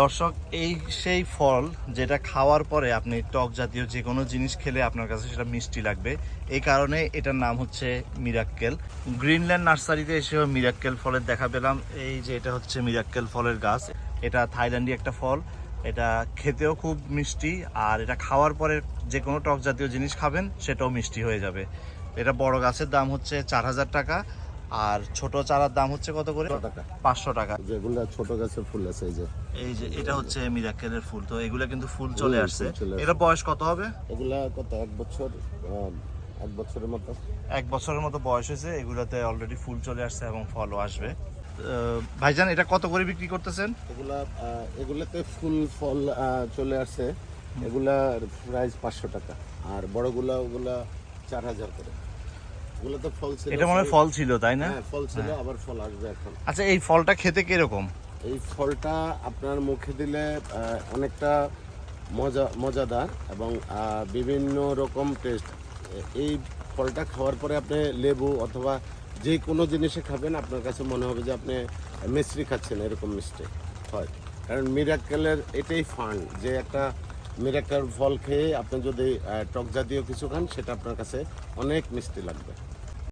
দর্শক, এই সেই ফল যেটা খাওয়ার পরে আপনি টক জাতীয় যে কোনো জিনিস খেলে আপনার কাছে সেটা মিষ্টি লাগবে। এই কারণে এটার নাম হচ্ছে মিরাক্কেল। গ্রিনল্যান্ড নার্সারিতে এসেও মিরাক্কেল ফলের দেখা পেলাম। এই যে এটা হচ্ছে মিরাক্কেল ফলের গাছ। এটা থাইল্যান্ডি একটা ফল। এটা খেতেও খুব মিষ্টি আর এটা খাওয়ার পরে যে কোনো টক জাতীয় জিনিস খাবেন, সেটাও মিষ্টি হয়ে যাবে। এটা বড় গাছের দাম হচ্ছে চার হাজার টাকা। আর ছোট চারার দাম হচ্ছে কত করে? পাঁচশো টাকা। যেগুলো ছোট গাছের ফুল আছে এই যে। এই যে এটা হচ্ছে মিরাক্কেলের ফুল। তো এগুলো কিন্তু ফুল চলে আসছে। এটা বয়স কত হবে? এগুলা কত এক বছর এক বছরের মতো? এক বছরের মতো বয়স হয়েছে। এগুলোতে অলরেডি ফুল চলে আসছে এবং ফলও আসবে। ভাইজান এটা কত করে বিক্রি করতেছেন? এগুলা এগুলাতে ফুল ফল চলে আসছে। এগুলার প্রাইস পাঁচশো টাকা। আর বড়গুলা ওগুলা চার হাজার করে। এগুলোতে ফল ছিল এটা মনে হয় ফল ছিল তাই না? হ্যাঁ ফল ছিল আবার ফল আসবে এখন। আচ্ছা এই ফলটা খেতে কীরকম? এই ফলটা আপনার মুখে দিলে অনেকটা মজা মজাদার এবং বিভিন্ন রকম টেস্ট এই ফলটা খাওয়ার পরে আপনি লেবু অথবা যে কোনো জিনিসে খাবেন আপনার কাছে মনে হবে যে আপনি মিশ্রি খাচ্ছেন এরকম মিষ্টি হয়। কারণ মিরাক্কেলের এটাই ফান যে একটা মিরাক্কেল ফল খেয়ে আপনি যদি টক জাতীয় কিছু খান, সেটা আপনার কাছে অনেক মিষ্টি লাগবে।